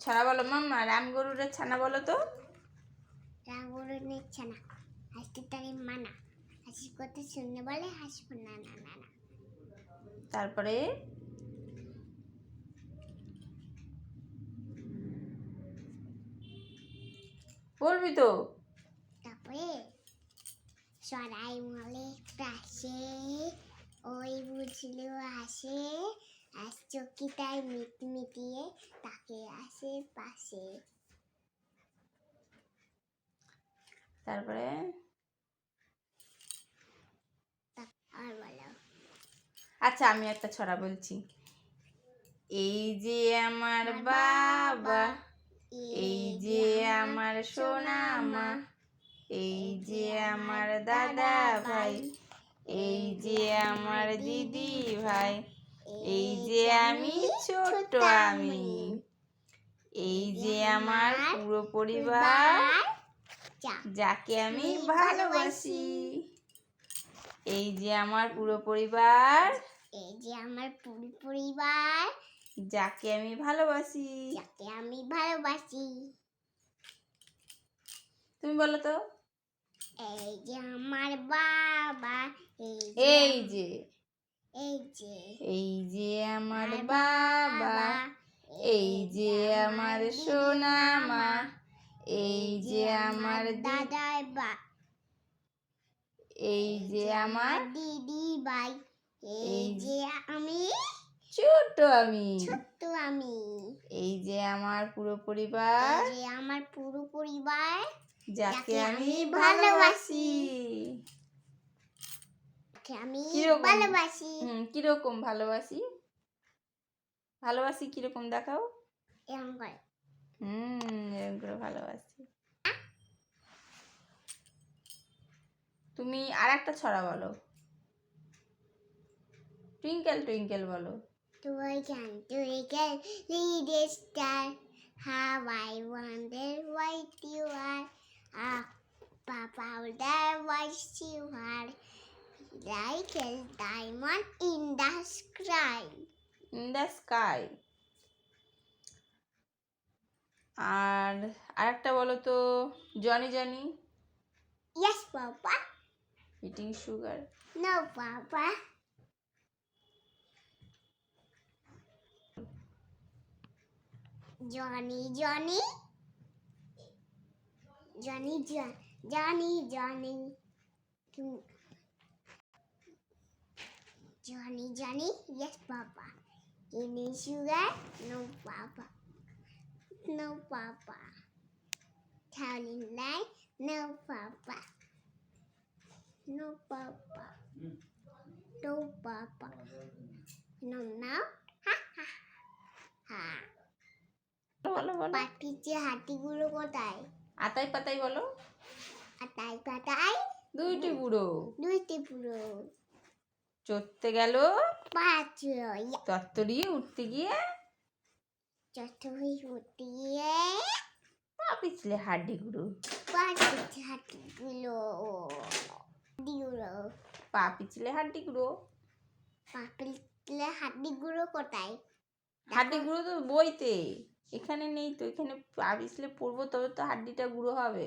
ছড়া বলো মাম্মা রাম গরুরের ছানা বলো তো। রাঙ্গুলো নিচ্ছে না হাসতে তারি মানা। হাসি কথা শুনলে বলে হাসবো না না না না। তারপরে? বলবি তো। তারপরে? সরাই মলে পাশে ওই বুঝলো আসে। আর চকিটায় মিট মিটিয়ে তাকে আসে পাশে তারপরে আর বলো। আচ্ছা আমি একটা ছড়া বলছি। এই যে আমার বাবা এই যে আমার সোনা মা এই যে আমার দাদা ভাই এই যে আমার দিদি ভাই এই যে আমি ছোট আমি। এই যে আমার পুরো পরিবার যাকে আমি ভালোবাসি। এই যে আমার পুরো পরিবার এই যে আমার পুরো পরিবার যাকে আমি ভালোবাসি। যাকে আমি ভালোবাসি। তুমি বলো তো। এই যে আমার বাবা এই যে এই যে আমার বাবা এই যে আমার সোনা মা এই যে আমার দাদা দাদার বা এই যে আমার দিদি ভাই এই যে আমি ছোট আমি। ছোট আমি। এই যে আমার পুরো পরিবার এই যে আমার পুরো পরিবার যাকে আমি ভালোবাসি। যাকে আমি ভালোবাসি। হুম কীরকম ভালোবাসি? ভালোবাসি কীরকম দেখাও। এরকম করে। হুম এরকম করে ভালোবাসি। তুমি আর একটা ছড়া বলো। টুইঙ্কেল টুইঙ্কেল বলো। see the star how I wonder what you are. ah papa there was you are like a diamond in the sky in the sky আর আরেকটা বলো তো Johnny Johnny yes papa eating sugar no papa Johnny Johnny Johnny Johnny Johnny Johnny Tu- Johnny Johnny yes papa Any sugar no papa no papa Telling lie no papa no papa no papa no no ha ha ha বলো বলো পাখির যে হাতিগুলো কোথায় আতাই পাতাই বলো আর তাই পাতায় দুইটি বুড়ো দুইটি পুরো চড়তে গেল। তত্তরিয়ে উঠতে গিয়ে চতুর্থ উঠতে গিয়ে পা পিছলে হাড্ডি গুঁড়ো। পাঁচ হাতিগুলো হাতিগুলো পা পিছলে হাড্ডি গুঁড়ো। পাপিলে হাতিগুলো কোথায়? হাড্ডি গুঁড়ো তো বইতে। এখানে নেই তো এখানে পা পিছলে পড়ব তবে তো হাড্ডিটা গুঁড়ো হবে।